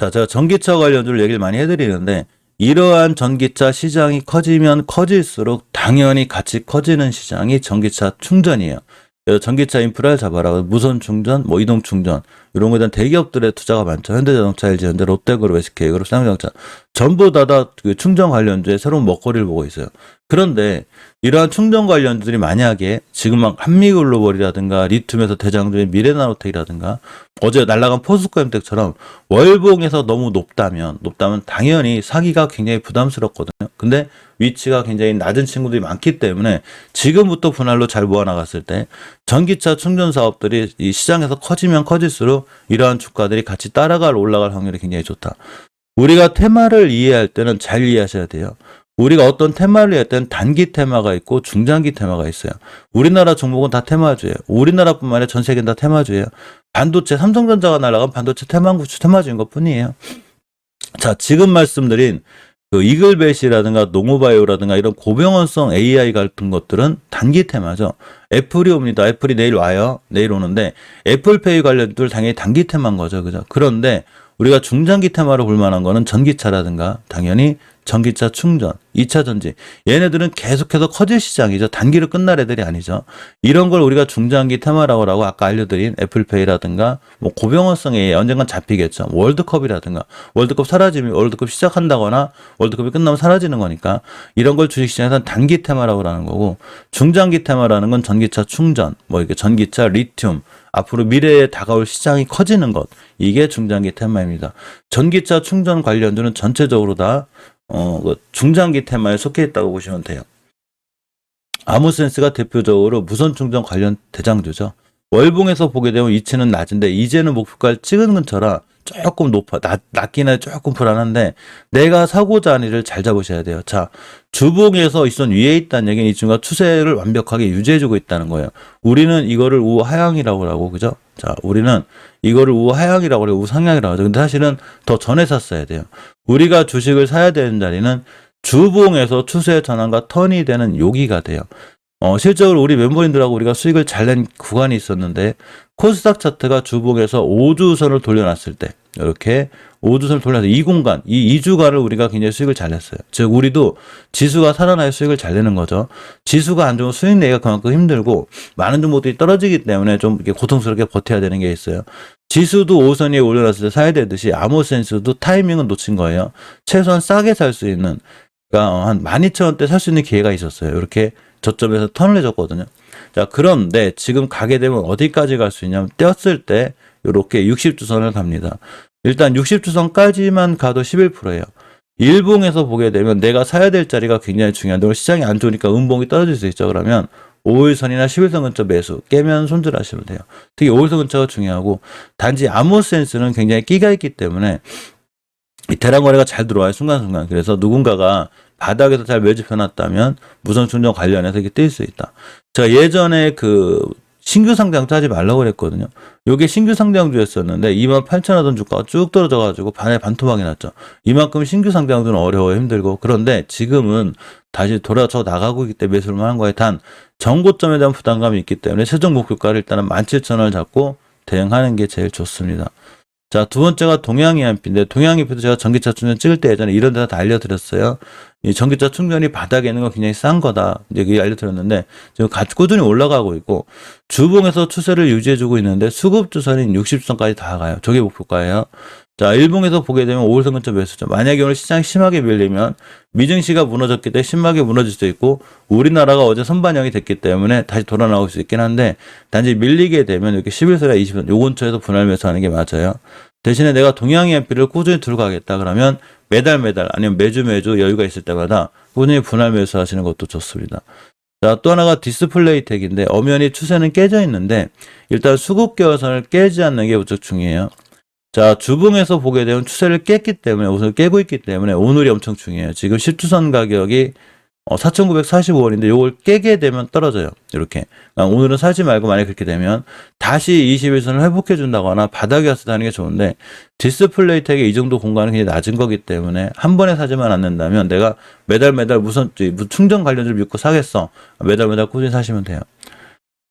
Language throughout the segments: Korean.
자, 제가 전기차 관련주를 얘기를 많이 해드리는데 이러한 전기차 시장이 커지면 커질수록 당연히 같이 커지는 시장이 전기차 충전이에요. 전기차 인프라를 잡아라. 무선 충전, 뭐 이동 충전 이런 거에 대한 대기업들의 투자가 많죠. 현대자동차, LG현대, 롯데그룹, SK그룹, 삼성전자 전부 다다 그 충전 관련주에 새로운 먹거리를 보고 있어요. 그런데 이러한 충전 관련주들이 만약에 지금 막 한미글로벌이라든가 리튬에서 대장주의 미래나노텍이라든가 어제 날라간 포스코엠텍처럼 월봉에서 너무 높다면 높다면 당연히 사기가 굉장히 부담스럽거든요. 근데 위치가 굉장히 낮은 친구들이 많기 때문에 지금부터 분할로 잘 모아나갔을 때 전기차 충전 사업들이 이 시장에서 커지면 커질수록 이러한 주가들이 같이 따라갈 올라갈 확률이 굉장히 좋다. 우리가 테마를 이해할 때는 잘 이해하셔야 돼요. 우리가 어떤 테마를 이해할 때는 단기 테마가 있고 중장기 테마가 있어요. 우리나라 종목은 다 테마주예요. 우리나라뿐만 아니라 전 세계는 다 테마주예요. 반도체 삼성전자가 날아간 반도체 테마구주 테마주인 것 뿐이에요. 자, 지금 말씀드린 그 이글벳이라든가 농우바이오라든가 이런 고병원성 AI 같은 것들은 단기 테마죠. 애플이 옵니다. 애플이 내일 와요. 내일 오는데 애플페이 관련들 당연히 단기 테마인 거죠. 그죠? 그런데 우리가 중장기 테마로 볼 만한 거는 전기차라든가 당연히 전기차 충전, 2차 전지. 얘네들은 계속해서 커질 시장이죠. 단기로 끝날 애들이 아니죠. 이런 걸 우리가 중장기 테마라고 아까 알려드린 애플페이라든가 뭐 고병원성에 언젠간 잡히겠죠. 월드컵이라든가 월드컵 사라지면 월드컵 시작한다거나 월드컵이 끝나면 사라지는 거니까 이런 걸 주식시장에서는 단기 테마라고 하는 거고 중장기 테마라는 건 전기차 충전, 뭐 이게 전기차 리튬, 앞으로 미래에 다가올 시장이 커지는 것 이게 중장기 테마입니다. 전기차 충전 관련주는 전체적으로 다 어, 그 중장기 테마에 속해 있다고 보시면 돼요. 아무센스가 대표적으로 무선 충전 관련 대장주죠. 월봉에서 보게 되면 이치는 낮은데 이제는 목표가를 찍은 근처라 조금 높아 낮, 낮기는 조금 불안한데 내가 사고자 하는 일을 잘 잡으셔야 돼요. 자 주봉에서 있던 위에 있다는 얘기는 이 친구가 추세를 완벽하게 유지해주고 있다는 거예요. 우리는 이거를 우하향이라고 하고 그죠? 자 우리는 이거를 우하향이라고 그래요. 우상향이라고 하죠. 근데 사실은 더 전에 샀어야 돼요. 우리가 주식을 사야 되는 자리는 주봉에서 추세 전환과 턴이 되는 여기가 돼요. 어, 실적으로 우리 멤버님들하고 우리가 수익을 잘 낸 구간이 있었는데 코스닥 차트가 주봉에서 5주선을 돌려놨을 때 이렇게 5주선을 돌려서 이 공간, 이 2주간을 우리가 굉장히 수익을 잘 냈어요. 즉 우리도 지수가 살아나야 수익을 잘 내는 거죠. 지수가 안 좋으면 수익 내기가 그만큼 힘들고 많은 종목들이 떨어지기 때문에 좀 이렇게 고통스럽게 버텨야 되는 게 있어요. 지수도 5선 위에 올려놨을 때 사야 되듯이 아모센스도 타이밍은 놓친 거예요. 최소한 싸게 살 수 있는 그러니까 한 12,000원대 살 수 있는 기회가 있었어요. 이렇게 저점에서 턴을 해줬거든요. 자, 그런데 지금 가게 되면 어디까지 갈 수 있냐면 떼었을 때 이렇게 60주선을 갑니다. 일단 60주선까지만 가도 11%예요. 일봉에서 보게 되면 내가 사야 될 자리가 굉장히 중요한데 시장이 안 좋으니까 음봉이 떨어질 수 있죠. 그러면 5일선이나 11선 근처 매수 깨면 손절하시면 돼요. 특히 5일선 근처가 중요하고 단지 아모센스는 굉장히 끼가 있기 때문에 이 대량 거래가 잘 들어와요 순간순간 그래서 누군가가 바닥에서 잘 매집해놨다면 무선 충전 관련해서 이게 뜰수 있다. 제가 예전에 그 신규 상장도 하지 말라고 그랬거든요. 요게 신규 상장주였었는데 2만 8천 하던 주가가 쭉 떨어져가지고 반에 반토막이 났죠. 이만큼 신규 상장주는 어려워 힘들고 그런데 지금은 다시 돌아서 나가고 있기 때문에 매수를 한 거에 단 정고점에 대한 부담감이 있기 때문에 최종 목표가를 일단은 17,000원을 잡고 대응하는 게 제일 좋습니다. 자, 두 번째가 동양이안피인데 동양이피도 제가 전기차 충전 찍을 때 예전에 이런 데다 다 알려드렸어요. 이 전기차 충전이 바닥에 있는 건 굉장히 싼 거다. 이제 알려드렸는데 지금 꾸준히 올라가고 있고 주봉에서 추세를 유지해주고 있는데 수급주선인 60선까지 다 가요. 저게 목표가예요. 자, 일봉에서 보게 되면 5일선 근처 매수죠. 만약에 오늘 시장이 심하게 밀리면 미증시가 무너졌기 때문에 심하게 무너질 수도 있고 우리나라가 어제 선반영이 됐기 때문에 다시 돌아 나올 수 있긴 한데 단지 밀리게 되면 이렇게 11선이나 20선 요 근처에서 분할 매수하는 게 맞아요. 대신에 내가 동양이안피를 꾸준히 들고 가겠다 그러면 매달 매달 아니면 매주 매주 여유가 있을 때마다 꾸준히 분할 매수하시는 것도 좋습니다. 자, 또 하나가 디스플레이 텍인데 엄연히 추세는 깨져 있는데 일단 수급 개화선을 깨지 않는 게 무척 중요해요. 자, 주봉에서 보게 되면 추세를 깼기 때문에 옷을 깨고 있기 때문에 오늘이 엄청 중요해요. 지금 10주선 가격이 어, 4,945원인데 요걸 깨게 되면 떨어져요. 이렇게. 그러니까 오늘은 사지 말고 만약에 그렇게 되면 다시 21선을 회복해 준다거나 바닥에 와서 사는 게 좋은데 디스플레이 텍의 이 정도 공간은 굉장히 낮은 거기 때문에 한 번에 사지만 않는다면 내가 매달 매달 무선 충전 관련주를 믿고 사겠어. 매달 매달 꾸준히 사시면 돼요.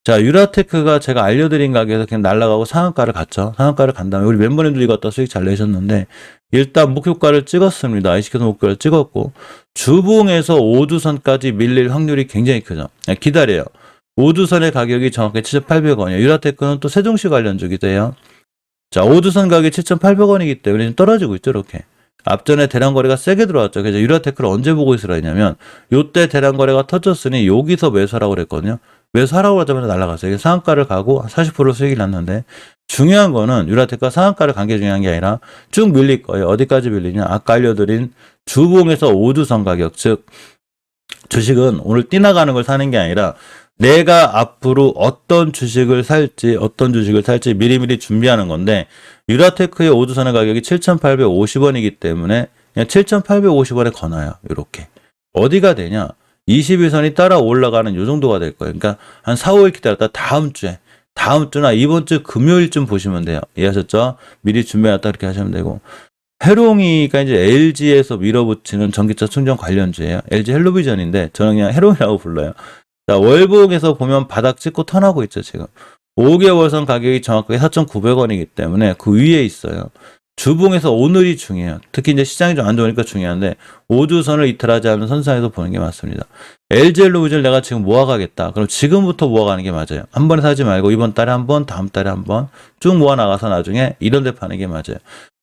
자, 유라테크가 제가 알려드린 가격에서 그냥 날아가고 상한가를 갔죠. 상한가를 간 다음에 우리 멤버님들이 갖다 수익 잘 내셨는데 일단 목표가를 찍었습니다. ICK도 목표를 찍었고 주봉에서 5주선까지 밀릴 확률이 굉장히 크죠. 그냥 기다려요. 5주선의 가격이 정확히 7,800원이에요. 유라테크는 또 세종시 관련주기도 해요. 자, 5주선 가격이 7,800원이기 때문에 좀 떨어지고 있죠, 이렇게. 앞전에 대량 거래가 세게 들어왔죠. 그래서 유라테크를 언제 보고 있으라 했냐면 요때 대량 거래가 터졌으니 여기서 매수하라고 그랬거든요. 매수하라고 하자마자 날아갔어요. 이게 상한가를 가고 40% 수익이 났는데 중요한 거는 유라테크가 상한가를 간 게 중요한 게 아니라 쭉 밀릴 거예요. 어디까지 밀리냐? 아까 알려드린 주봉에서 5주선 가격, 즉 주식은 오늘 뛰나가는 걸 사는 게 아니라 내가 앞으로 어떤 주식을 살지, 어떤 주식을 살지 미리미리 준비하는 건데, 유라테크의 5주선의 가격이 7,850원이기 때문에 그냥 7,850원에 거나요. 이렇게. 어디가 되냐? 21선이 따라 올라가는 요 정도가 될 거예요. 그러니까 한 4, 5일 기다렸다 다음 주에, 다음 주나 이번 주 금요일쯤 보시면 돼요. 이해하셨죠? 미리 준비해놨다 이렇게 하시면 되고. 해롱이가 이제 LG에서 밀어붙이는 전기차 충전 관련주예요. LG 헬로비전인데 저는 그냥 해롱이라고 불러요. 자, 월봉에서 보면 바닥 찍고 턴하고 있죠, 지금. 5개월선 가격이 정확하게 4,900원이기 때문에 그 위에 있어요. 주봉에서 오늘이 중요해요. 특히 이제 시장이 좀 안 좋으니까 중요한데 5주선을 이탈하지 않는 선상에서 보는 게 맞습니다. LG 헬로비전 내가 지금 모아가겠다. 그럼 지금부터 모아가는 게 맞아요. 한 번에 사지 말고 이번 달에 한 번, 다음 달에 한 번 쭉 모아 나가서 나중에 이런 데 파는 게 맞아요.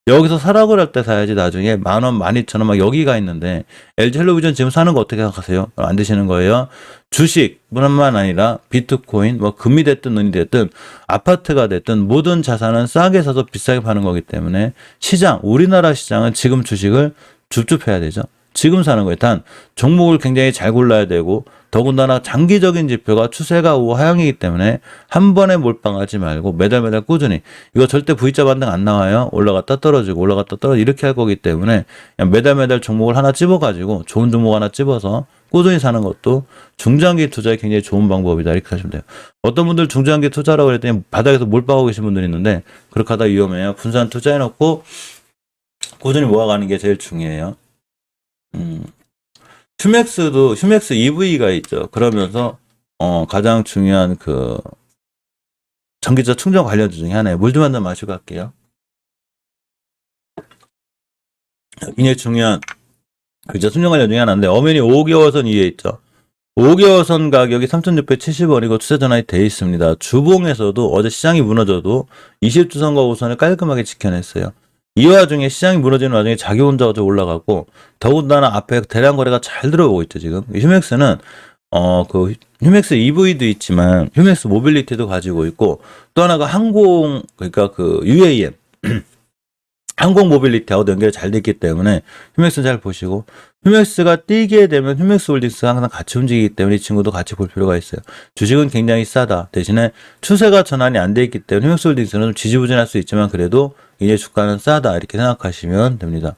여기서 사라고 할 때 사야지 나중에 만 원, 만 이천 원 막 여기가 있는데 LG 헬로비전 지금 사는 거 어떻게 생각하세요? 안 되시는 거예요. 주식 뿐만 아니라 비트코인, 뭐 금이 됐든 은이 됐든 아파트가 됐든 모든 자산은 싸게 사서 비싸게 파는 거기 때문에 시장, 우리나라 시장은 지금 주식을 줍줍해야 되죠. 지금 사는 거예요. 단 종목을 굉장히 잘 골라야 되고 더군다나 장기적인 지표가 추세가 우하향이기 때문에 한 번에 몰빵하지 말고 매달 매달 꾸준히 이거 절대 V자 반등 안 나와요. 올라갔다 떨어지고 올라갔다 떨어지고 이렇게 할 거기 때문에 매달 매달 종목을 하나 찝어가지고 좋은 종목 하나 찝어서 꾸준히 사는 것도 중장기 투자에 굉장히 좋은 방법이다 이렇게 하시면 돼요. 어떤 분들 중장기 투자라고 그랬더니 바닥에서 몰빵하고 계신 분들이 있는데 그렇게 하다 위험해요. 분산 투자해놓고 꾸준히 모아가는 게 제일 중요해요. 음. 휴맥스도 휴맥스 EV가 있죠. 그러면서 어 가장 중요한 그 전기차 충전 관련주 중에 하나예요. 물 좀 한잔 마시고 갈게요. 굉장히 중요한 전기차 충전 관련 중에 하나인데 어메니 5개월선 위에 있죠. 5개월선 가격이 3,670원이고 추세 전환이 돼 있습니다. 주봉에서도 어제 시장이 무너져도 20주선과 5선을 깔끔하게 지켜냈어요. 이 와중에 시장이 무너지는 와중에 자기 혼자 어제 올라가고 더군다나 앞에 대량 거래가 잘 들어오고 있죠 지금. 휴맥스는 어 그 휴맥스 EV도 있지만 휴맥스 모빌리티도 가지고 있고 또 하나가 항공 그러니까 그 UAM 항공 모빌리티하고도 연결이 잘 됐기 때문에 휴맥스 잘 보시고 휴맥스가 뛰게 되면 휴맥스 홀딩스가 항상 같이 움직이기 때문에 이 친구도 같이 볼 필요가 있어요. 주식은 굉장히 싸다. 대신에 추세가 전환이 안 돼 있기 때문에 휴맥스 홀딩스는 좀 지지부진할 수 있지만 그래도 이제 주가는 싸다 이렇게 생각하시면 됩니다.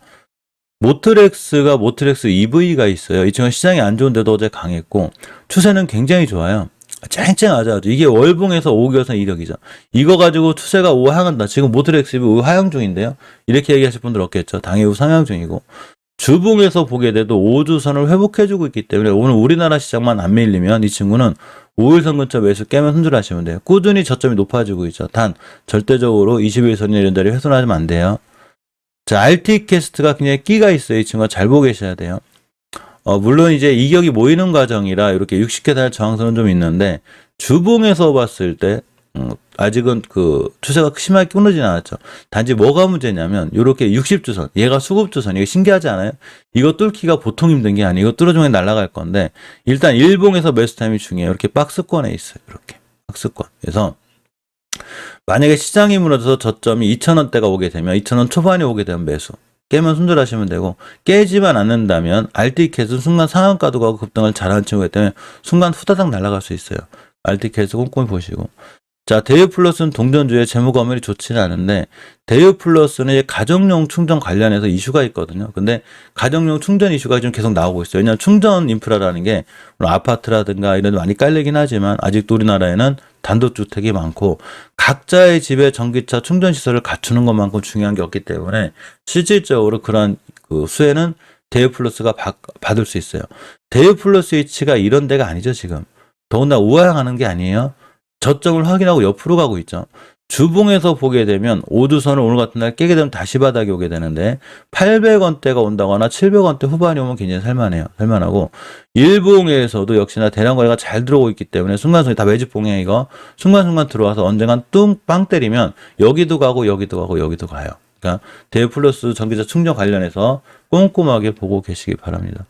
모트렉스가 모트렉스 EV가 있어요. 이 친구는 시장이 안 좋은데도 어제 강했고 추세는 굉장히 좋아요. 쨍쨍하죠. 이게 월봉에서 5개월선 이력이죠. 이거 가지고 추세가 우하향한다. 지금 모트렉스 EV 우하향 중인데요. 이렇게 얘기하실 분들 없겠죠. 당일 후 상향 중이고 주봉에서 보게 돼도 5주선을 회복해주고 있기 때문에 오늘 우리나라 시장만 안 밀리면 이 친구는 5일선 근처 매수 깨면 손절하시면 돼요. 꾸준히 저점이 높아지고 있죠. 단 절대적으로 21선이나 이런 자리 훼손하면 안 돼요. 자, RT 캐스트가 굉장히 끼가 있어요. 이 친구가 잘 보고 계셔야 돼요. 어, 물론 이제 이격이 모이는 과정이라 이렇게 60개 달 저항선은 좀 있는데 주봉에서 봤을 때 음, 아직은 그 추세가 심하게 끊어지진 않았죠. 단지 뭐가 문제냐면 이렇게 60주선, 얘가 수급주선, 이거 신기하지 않아요? 이거 뚫기가 보통 힘든 게. 이거 뚫어주면 날아갈 건데 일단 일봉에서 매수 타임이 중요해요. 이렇게 박스권에 있어요. 이렇게 박스권. 그래서 만약에 시장이 무너져서 저점이 2,000원대가 오게 되면 2,000원 초반에 오게 되면 매수. 깨면 손절하시면 되고 깨지만 않는다면 알티켓은 순간 상한가도 가고 급등을 잘하는 친구이기 때문에 순간 후다닥 날아갈 수 있어요. 알티켓을 꼼꼼히 보시고 자, 대유 플러스는 동전주의 재무 검열이 좋지는 않은데 대유 플러스는 가정용 충전 관련해서 이슈가 있거든요. 근데 가정용 충전 이슈가 지금 계속 나오고 있어요. 왜냐하면 충전 인프라라는 게 아파트라든가 이런 데 많이 깔리긴 하지만 아직도 우리나라에는 단독주택이 많고 각자의 집에 전기차 충전 시설을 갖추는 것만큼 중요한 게 없기 때문에 실질적으로 그런 그 수혜는 대유 플러스가 받, 받을 수 있어요. 대유 플러스 위치가 이런 데가 아니죠, 지금. 더군다나 우하향하는 게 아니에요. 저점을 확인하고 옆으로 가고 있죠. 주봉에서 보게 되면 오두선을 오늘 같은 날 깨게 되면 다시 바닥이 오게 되는데 800원대가 온다거나 700원대 후반이 오면 굉장히 살만해요. 살만하고 일봉에서도 역시나 대량 거래가 잘 들어오고 있기 때문에 순간순간 다 매집 봉행이가 순간순간 들어와서 언젠간 뚱빵 때리면 여기도 가고 여기도 가고 여기도 가요. 그러니까 대플러스 전기차 충전 관련해서 꼼꼼하게 보고 계시기 바랍니다.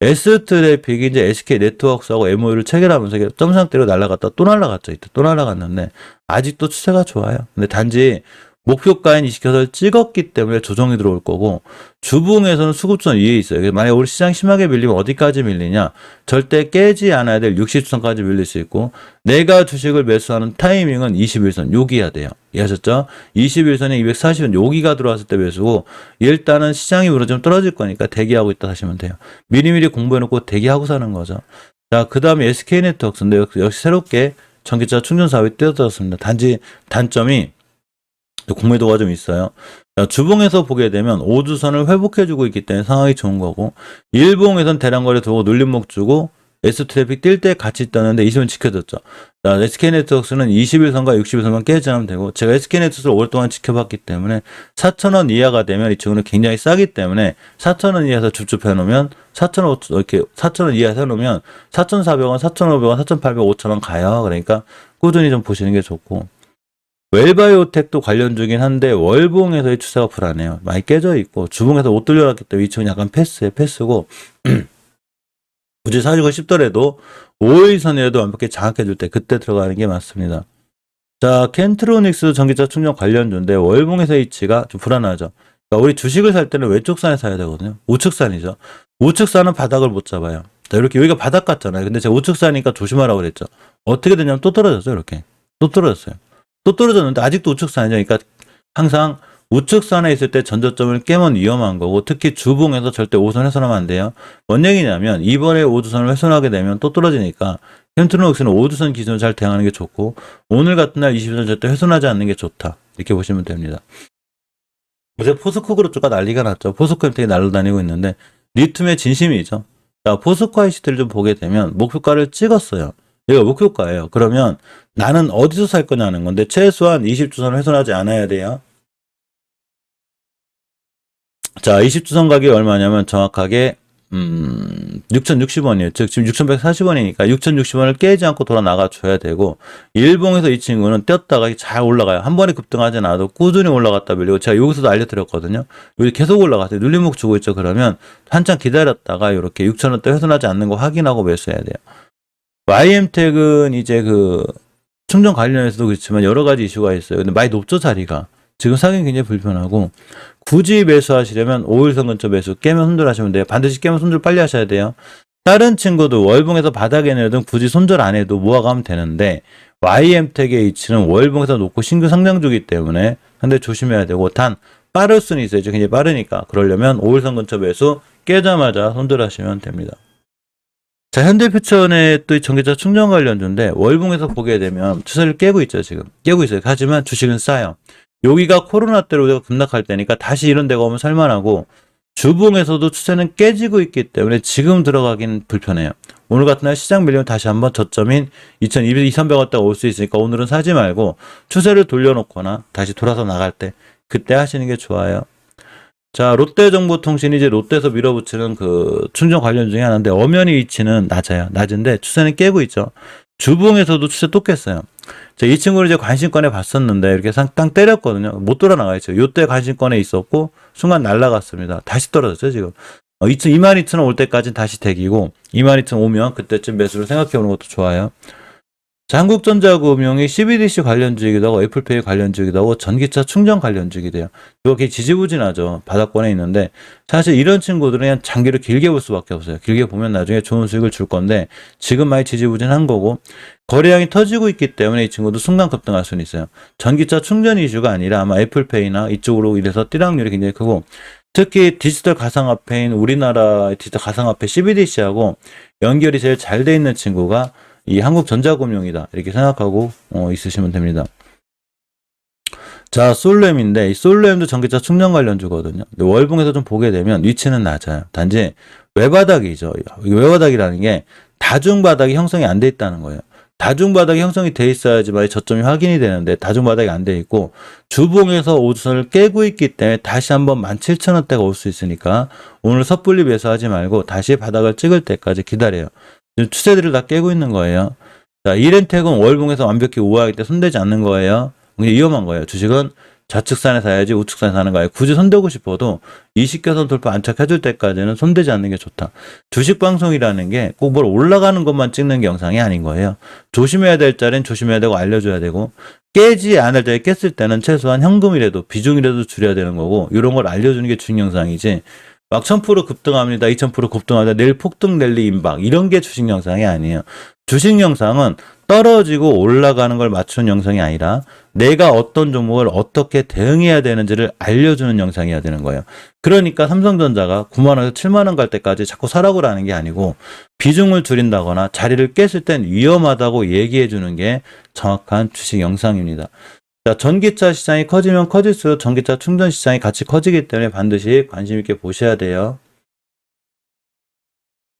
S 트래픽이 이제 SK 네트워크스하고 MOU를 체결하면서 이게 점 상태로 날아갔다 또 날아갔죠. 이때 또 날아갔는데 아직도 추세가 좋아요. 근데 단지 목표가인 20개선을 찍었기 때문에 조정이 들어올 거고 주봉에서는 수급선 위에 있어요. 만약에 우리 시장 심하게 밀리면 어디까지 밀리냐? 절대 깨지 않아야 될 60선까지 밀릴 수 있고 내가 주식을 매수하는 타이밍은 21선 여기야 돼요. 이해하셨죠? 21선에 240원 여기가 들어왔을 때 매수고 일단은 시장이 무너지면 떨어질 거니까 대기하고 있다 하시면 돼요. 미리미리 공부해놓고 대기하고 사는 거죠. 자, 그 다음에 SK네트워크인데 역시 새롭게 전기차 충전 사업이 뛰어들었습니다. 단지 단점이 공매도가 좀 있어요. 자, 주봉에서 보게 되면 오주선을 회복해주고 있기 때문에 상황이 좋은 거고 일봉에선 대량거래 들어오고 눌림목 주고 S 트래픽 뛸 때 같이 떴는데 20은 지켜졌죠. 자, SK네트워크스는 21선과 61선만 깨지 않으면 되고 제가 SK네트워크스를 오랫동안 지켜봤기 때문에 4,000원 이하가 되면 이 친구는 굉장히 싸기 때문에 4,000원 이하에서 줍줍해 놓으면 4,000원 이렇게 4,000원 이하에서 해 놓으면 4,400원, 4,500원, 4,800원, 5,000원 가요. 그러니까 꾸준히 좀 보시는 게 좋고 웰바이오텍도 관련 주긴 한데 월봉에서의 추세가 불안해요. 많이 깨져 있고 주봉에서 못 돌려놨기 때문에 이 친구는 약간 패스에 패스고 굳이 사주고 싶더라도 5일선이라도 완벽히 장악해줄 때 그때 들어가는 게 맞습니다. 자, 켄트로닉스 전기차 충전 관련주인데 월봉에서 위치가 좀 불안하죠. 그러니까 우리 주식을 살 때는 왼쪽산에 사야 되거든요. 우측산이죠. 우측산은 바닥을 못 잡아요. 자, 이렇게 여기가 바닥 같잖아요. 근데 제가 우측산이니까 조심하라고 그랬죠. 어떻게 되냐면 또 떨어졌어요. 이렇게. 또 떨어졌어요. 또 떨어졌는데 아직도 우측산이죠. 그러니까 항상 우측산에 있을 때 전저점을 깨면 위험한 거고 특히 주봉에서 절대 오선 훼손하면 안 돼요. 뭔 얘기냐면 이번에 오주선을 훼손하게 되면 또 떨어지니까 햄트로닉스는 오주선 기준으로 잘 대응하는 게 좋고 오늘 같은 날 20선 절대 훼손하지 않는 게 좋다. 이렇게 보시면 됩니다. 요새 포스코 그룹주가 난리가 났죠. 포스코 햄텍이 날아다니고 있는데 리튬의 진심이죠. 자, 포스코 ICT를 좀 보게 되면 목표가를 찍었어요. 얘가 목표가예요. 그러면 나는 어디서 살 거냐는 건데 최소한 20주선을 훼손하지 않아야 돼요. 자, 20주선 가격이 얼마냐면 정확하게 음, 6,060원이에요. 즉 지금 6,140원이니까 6,060원을 깨지 않고 돌아 나가 줘야 되고 일봉에서 이 친구는 뛰었다가 잘 올라가요. 한 번에 급등하지 않아도 꾸준히 올라갔다 밀리고 제가 여기서도 알려드렸거든요. 여기 계속 올라갔어요. 눌림목 주고 있죠. 그러면 한참 기다렸다가 이렇게 6,000원대 훼손하지 않는 거 확인하고 매수해야 돼요. YM텍은 이제 그 충전 관련해서도 그렇지만 여러 가지 이슈가 있어요. 근데 많이 높죠 자리가. 지금 사기 굉장히 불편하고 굳이 매수하시려면 5일선 근처 매수 깨면 손절 하시면 돼요. 반드시 깨면 손절 빨리 하셔야 돼요. 다른 친구도 월봉에서 바닥에 내든 굳이 손절 안 해도 모아가면 되는데 YM텍의 위치는 월봉에서 놓고 신규 상장 주기 때문에 근데 조심해야 되고 단 빠를 수는 있어요. 굉장히 빠르니까 그러려면 5일선 근처 매수 깨자마자 손절하시면 됩니다. 자, 현대퓨천의 또 전기차 충전 관련주인데 월봉에서 보게 되면 추세를 깨고 있죠, 지금. 깨고 있어요. 하지만 주식은 싸요. 여기가 코로나 때로 우리가 급락할 때니까 다시 이런 데가 오면 살만하고 주봉에서도 추세는 깨지고 있기 때문에 지금 들어가긴 불편해요. 오늘 같은 날 시장 밀리면 다시 한번 저점인 2200, 2300원대가 올 수 있으니까 오늘은 사지 말고 추세를 돌려놓거나 다시 돌아서 나갈 때 그때 하시는 게 좋아요. 자, 롯데정보통신이 이제 롯데에서 밀어붙이는 그 충전 관련 중에 하나인데 엄연히 위치는 낮아요. 낮은데 추세는 깨고 있죠. 주봉에서도 추세 또 깼어요. 자, 이 친구를 이제 관심권에 봤었는데 이렇게 상땅 때렸거든요. 못 돌아 나가 있어요. 요때 관심권에 있었고 순간 날라갔습니다. 다시 떨어졌죠, 지금. 어, 2 22,000원 올 때까지는 다시 대기고 22,000원 오면 그때쯤 매수를 생각해 보는 것도 좋아요. 자, 한국전자금융이 CBDC 관련주이기도 하고 애플페이 관련주이기도 하고 전기차 충전 관련주이기도 해요. 이렇게 지지부진하죠. 바닥권에 있는데 사실 이런 친구들은 그냥 장기를 길게 볼 수밖에 없어요. 길게 보면 나중에 좋은 수익을 줄 건데 지금 많이 지지부진한 거고 거래량이 터지고 있기 때문에 이 친구도 순간 급등할 수는 있어요. 전기차 충전 이슈가 아니라 아마 애플페이나 이쪽으로 이래서 뛰락률이 굉장히 크고 특히 디지털 가상화폐인 우리나라 디지털 가상화폐 CBDC하고 연결이 제일 잘 돼 있는 친구가 이 한국전자금융이다 이렇게 생각하고 어, 있으시면 됩니다. 자, 솔렘인데 이 솔렘도 전기차 충전 관련주거든요. 월봉에서 좀 보게 되면 위치는 낮아요. 단지 외바닥이죠. 이 외바닥이라는 게 다중 바닥이 형성이 안 돼 있다는 거예요. 다중바닥이 형성이 돼 있어야지만 저점이 확인이 되는데 다중바닥이 안 돼 있고 주봉에서 오선을 깨고 있기 때문에 다시 한번 17,000원대가 올 수 있으니까 오늘 섣불리 매수하지 말고 다시 바닥을 찍을 때까지 기다려요. 추세들을 다 깨고 있는 거예요. 자, 이렌텍은 월봉에서 완벽히 우아하기 때문에 손대지 않는 거예요. 굉장히 위험한 거예요. 주식은 좌측산에 사야지 우측산에 사는 거예요. 굳이 손대고 싶어도 20개선 돌파 안착해줄 때까지는 손대지 않는 게 좋다. 주식 방송이라는 게 꼭 뭘 올라가는 것만 찍는 게 영상이 아닌 거예요. 조심해야 될 자리는 조심해야 되고 알려줘야 되고 깨지 않을 때 깼을 때는 최소한 현금이라도 비중이라도 줄여야 되는 거고 이런 걸 알려주는 게 주식 영상이지 막 1000% 급등합니다. 2000% 급등합니다. 내일 폭등 랠리 임박 이런 게 주식 영상이 아니에요. 주식 영상은 떨어지고 올라가는 걸 맞추는 영상이 아니라 내가 어떤 종목을 어떻게 대응해야 되는지를 알려주는 영상이어야 되는 거예요. 그러니까 삼성전자가 9만원에서 7만원 갈 때까지 자꾸 사라고라는 게 아니고 비중을 줄인다거나 자리를 깼을 땐 위험하다고 얘기해 주는 게 정확한 주식 영상입니다. 자, 전기차 시장이 커지면 커질수록 전기차 충전 시장이 같이 커지기 때문에 반드시 관심 있게 보셔야 돼요.